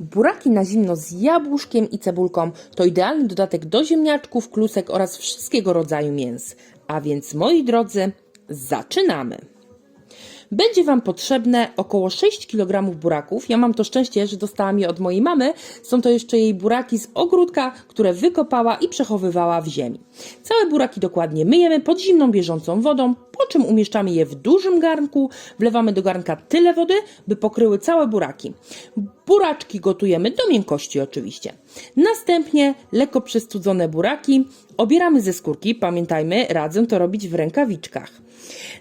Buraki na zimno z jabłuszkiem i cebulką to idealny dodatek do ziemniaczków, klusek oraz wszystkiego rodzaju mięs. A więc moi drodzy, zaczynamy! Będzie Wam potrzebne około 6 kg buraków. Ja mam to szczęście, że dostałam je od mojej mamy. Są to jeszcze jej buraki z ogródka, które wykopała i przechowywała w ziemi. Całe buraki dokładnie myjemy pod zimną, bieżącą wodą, po czym umieszczamy je w dużym garnku. Wlewamy do garnka tyle wody, by pokryły całe buraki. Buraczki gotujemy do miękkości oczywiście. Następnie lekko przestudzone buraki obieramy ze skórki. Pamiętajmy, radzę to robić w rękawiczkach.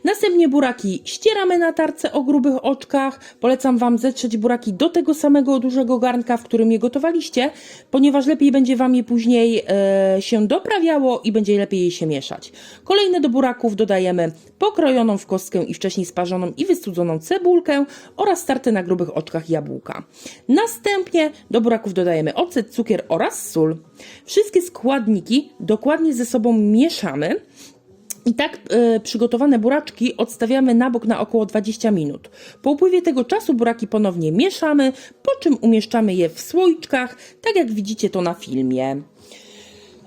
Następnie buraki ścieramy na tarce o grubych oczkach. Polecam Wam zetrzeć buraki do tego samego dużego garnka, w którym je gotowaliście, ponieważ lepiej będzie Wam je później e, się doprawiało i będzie lepiej je się mieszać. Kolejne do buraków dodajemy pokrojoną w kostkę i wcześniej sparzoną i wystudzoną cebulkę oraz starte na grubych oczkach jabłka. Następnie do buraków dodajemy ocet, cukier oraz sól. Wszystkie składniki dokładnie ze sobą mieszamy. I tak e, przygotowane buraczki odstawiamy na bok na około 20 minut. Po upływie tego czasu buraki ponownie mieszamy, po czym umieszczamy je w słoiczkach, tak jak widzicie to na filmie.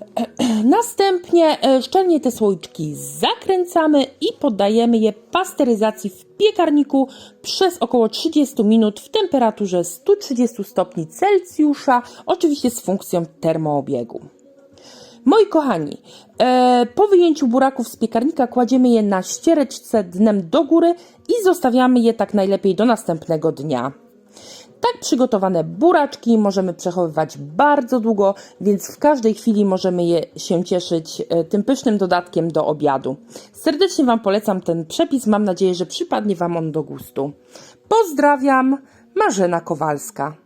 Następnie e, szczelnie te słoiczki zakręcamy i poddajemy je pasteryzacji w piekarniku przez około 30 minut w temperaturze 130 stopni Celsjusza, oczywiście z funkcją termoobiegu. Moi kochani, e, po wyjęciu buraków z piekarnika kładziemy je na ściereczce dnem do góry i zostawiamy je tak najlepiej do następnego dnia. Tak przygotowane buraczki możemy przechowywać bardzo długo, więc w każdej chwili możemy je się cieszyć e, tym pysznym dodatkiem do obiadu. Serdecznie Wam polecam ten przepis, mam nadzieję, że przypadnie Wam on do gustu. Pozdrawiam, Marzena Kowalska.